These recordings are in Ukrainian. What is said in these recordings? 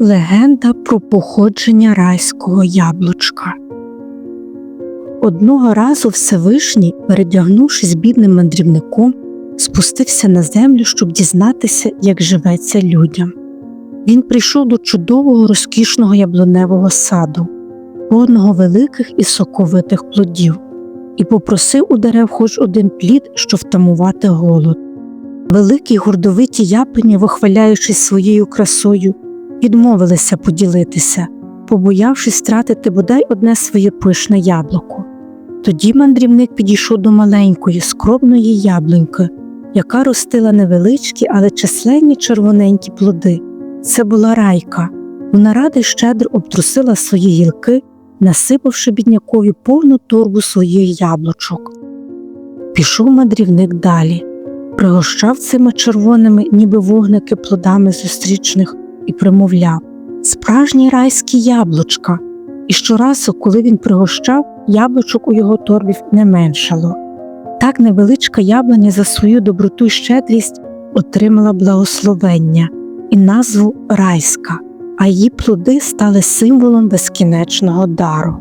Легенда про походження райського яблучка. Одного разу Всевишній, передягнувшись бідним мандрівником, спустився на землю, щоб дізнатися, як живеться людям. Він прийшов до чудового розкішного яблуневого саду, повного великих і соковитих плодів, і попросив у дерев хоч один плід, щоб втамувати голод. Великі гордовиті яблуні, вихваляючись своєю красою, відмовилися поділитися, побоявшись стратити бодай одне своє пишне яблуко. Тоді мандрівник підійшов до маленької, скромної яблуньки, яка ростила невеличкі, але численні червоненькі плоди. Це була райка. Вона ради щедро обтрусила свої гілки, насипавши біднякові повну торбу своїх яблучок. Пішов мандрівник далі, пригощав цими червоними, ніби вогники плодами зустрічних, і примовляв справжні райські яблучка. І щоразу, коли він пригощав, яблучок у його торбі не меншало. Так невеличка яблуня за свою доброту й щедрість отримала благословення і назву райська, а її плоди стали символом безкінечного дару.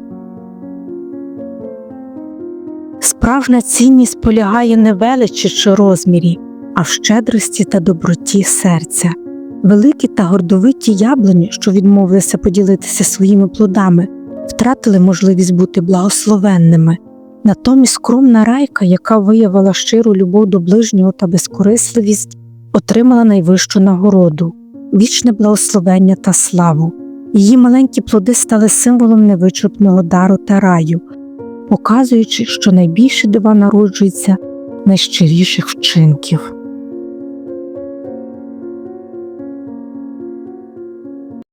Справжня цінність полягає не величі чи розмірі, а в щедрості та доброті серця. Великі та гордовиті яблуні, що відмовилися поділитися своїми плодами, втратили можливість бути благословенними. Натомість скромна райка, яка виявила щиру любов до ближнього та безкорисливість, отримала найвищу нагороду вічне благословення та славу. Її маленькі плоди стали символом невичерпного дару та раю, показуючи, що найбільше дива народжується найщиріших вчинків.